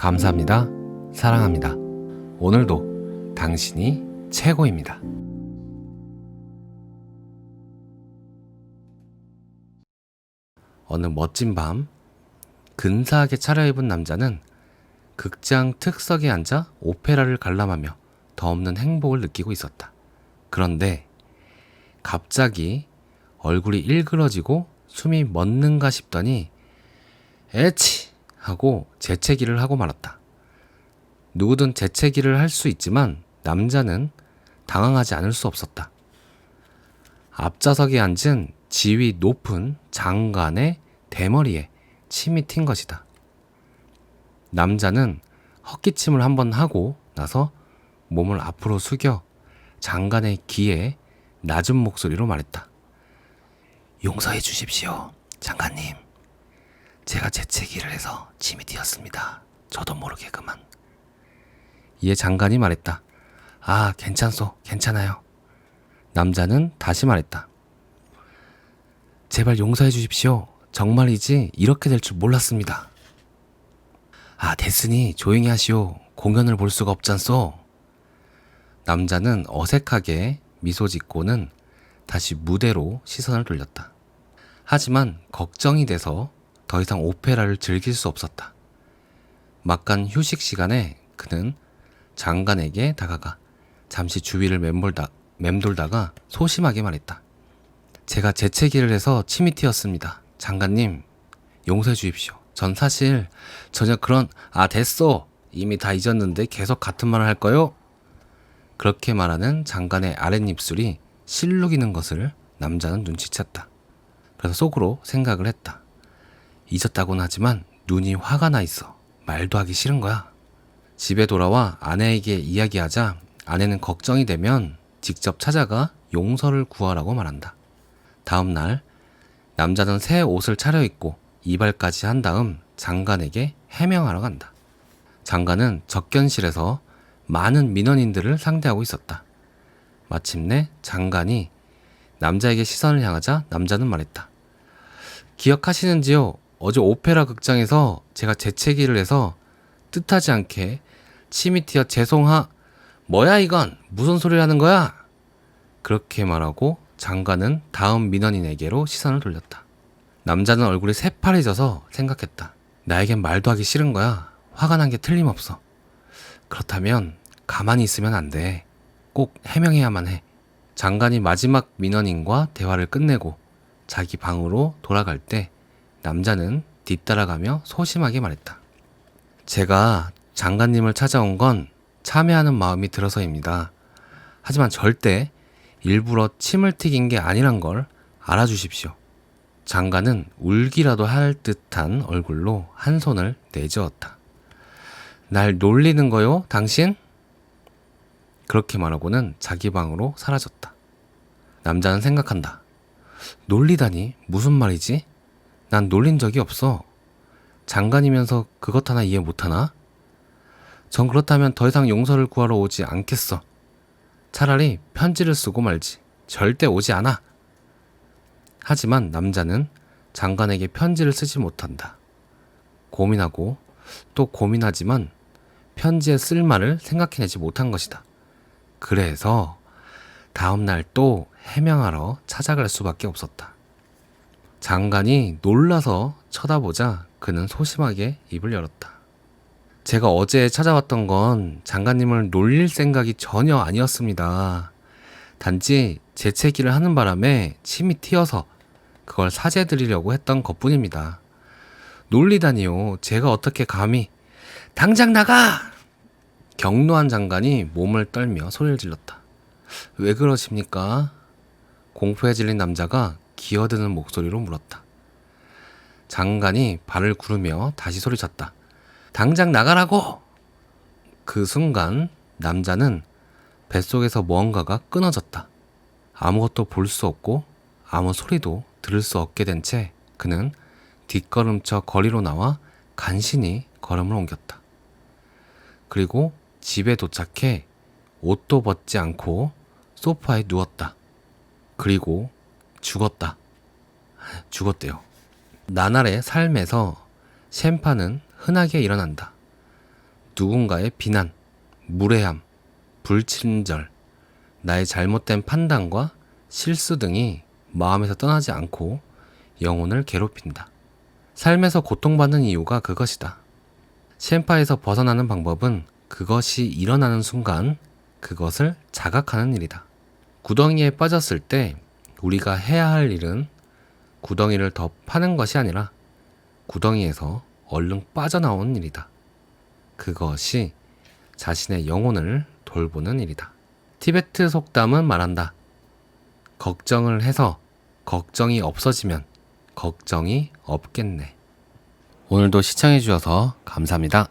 감사합니다. 사랑합니다. 오늘도 당신이 최고입니다. 어느 멋진 밤, 근사하게 차려입은 남자는 극장 특석에 앉아 오페라를 관람하며 더없는 행복을 느끼고 있었다. 그런데 갑자기 얼굴이 일그러지고 숨이 멎는가 싶더니 에치 하고 재채기를 하고 말았다. 누구든 재채기를 할 수 있지만 남자는 당황하지 않을 수 없었다. 앞좌석에 앉은 지위 높은 장관의 대머리에 침이 튄 것이다. 남자는 헛기침을 한번 하고 나서 몸을 앞으로 숙여 장관의 귀에 낮은 목소리로 말했다. 용서해 주십시오, 장관님. 제가 재채기를 해서 침이 튀었습니다. 저도 모르게 그만. 이에 장관이 말했다. 아, 괜찮소, 괜찮아요. 남자는 다시 말했다. 제발 용서해 주십시오. 정말이지 이렇게 될 줄 몰랐습니다. 아, 됐으니 조용히 하시오. 공연을 볼 수가 없잖소. 남자는 어색하게 미소 짓고는 다시 무대로 시선을 돌렸다. 하지만 걱정이 돼서 더 이상 오페라를 즐길 수 없었다. 막간 휴식 시간에 그는 장관에게 다가가 잠시 주위를 맴돌다, 맴돌다가 소심하게 말했다. 제가 재채기를 해서 침이 튀었습니다. 장관님, 용서해 주십시오. 전 사실 전혀 그런, 아, 됐어. 이미 다 잊었는데 계속 같은 말을 할 거요? 그렇게 말하는 장관의 아랫입술이 실룩이는 것을 남자는 눈치챘다. 그래서 속으로 생각을 했다. 잊었다고는 하지만 눈이 화가 나 있어. 말도 하기 싫은 거야. 집에 돌아와 아내에게 이야기하자 아내는 걱정이 되면 직접 찾아가 용서를 구하라고 말한다. 다음 날 남자는 새 옷을 차려입고 이발까지 한 다음 장관에게 해명하러 간다. 장관은 접견실에서 많은 민원인들을 상대하고 있었다. 마침내 장관이 남자에게 시선을 향하자 남자는 말했다. 기억하시는지요? 어제 오페라 극장에서 제가 재채기를 해서 뜻하지 않게 침이 튀어 죄송하 뭐야 이건 무슨 소리를 하는 거야? 그렇게 말하고 장관은 다음 민원인에게로 시선을 돌렸다. 남자는 얼굴이 새파래져서 생각했다. 나에겐 말도 하기 싫은 거야. 화가 난 게 틀림없어. 그렇다면 가만히 있으면 안 돼. 꼭 해명해야만 해. 장관이 마지막 민원인과 대화를 끝내고 자기 방으로 돌아갈 때 남자는 뒤따라가며 소심하게 말했다. 제가 장관님을 찾아온 건 참여하는 마음이 들어서입니다. 하지만 절대 일부러 침을 튀긴 게 아니란 걸 알아주십시오. 장관은 울기라도 할 듯한 얼굴로 한 손을 내저었다. 날 놀리는 거요, 당신? 그렇게 말하고는 자기 방으로 사라졌다. 남자는 생각한다. 놀리다니 무슨 말이지? 난 놀린 적이 없어. 장관이면서 그것 하나 이해 못하나? 전 그렇다면 더 이상 용서를 구하러 오지 않겠어. 차라리 편지를 쓰고 말지. 절대 오지 않아. 하지만 남자는 장관에게 편지를 쓰지 못한다. 고민하고 또 고민하지만 편지에 쓸 말을 생각해내지 못한 것이다. 그래서 다음날 또 해명하러 찾아갈 수밖에 없었다. 장관이 놀라서 쳐다보자 그는 소심하게 입을 열었다. 제가 어제 찾아왔던 건 장관님을 놀릴 생각이 전혀 아니었습니다. 단지 재채기를 하는 바람에 침이 튀어서 그걸 사죄드리려고 했던 것 뿐입니다. 놀리다니요. 제가 어떻게 감히 당장 나가! 경로한 장관이 몸을 떨며 소리를 질렀다. 왜 그러십니까? 공포에 질린 남자가 기어드는 목소리로 물었다. 장관이 발을 구르며 다시 소리쳤다. 당장 나가라고! 그 순간 남자는 뱃속에서 무언가가 끊어졌다. 아무것도 볼 수 없고 아무 소리도 들을 수 없게 된 채 그는 뒷걸음쳐 거리로 나와 간신히 걸음을 옮겼다. 그리고 집에 도착해 옷도 벗지 않고 소파에 누웠다. 그리고 죽었다. 죽었대요. 나날의 삶에서 쉔파는 흔하게 일어난다. 누군가의 비난, 무례함, 불친절, 나의 잘못된 판단과 실수 등이 마음에서 떠나지 않고 영혼을 괴롭힌다. 삶에서 고통받는 이유가 그것이다. 시엔파에서 벗어나는 방법은 그것이 일어나는 순간 그것을 자각하는 일이다. 구덩이에 빠졌을 때 우리가 해야 할 일은 구덩이를 더 파는 것이 아니라 구덩이에서 얼른 빠져나오는 일이다. 그것이 자신의 영혼을 돌보는 일이다. 티베트 속담은 말한다. 걱정을 해서 걱정이 없어지면 걱정이 없겠네. 오늘도 시청해주셔서 감사합니다.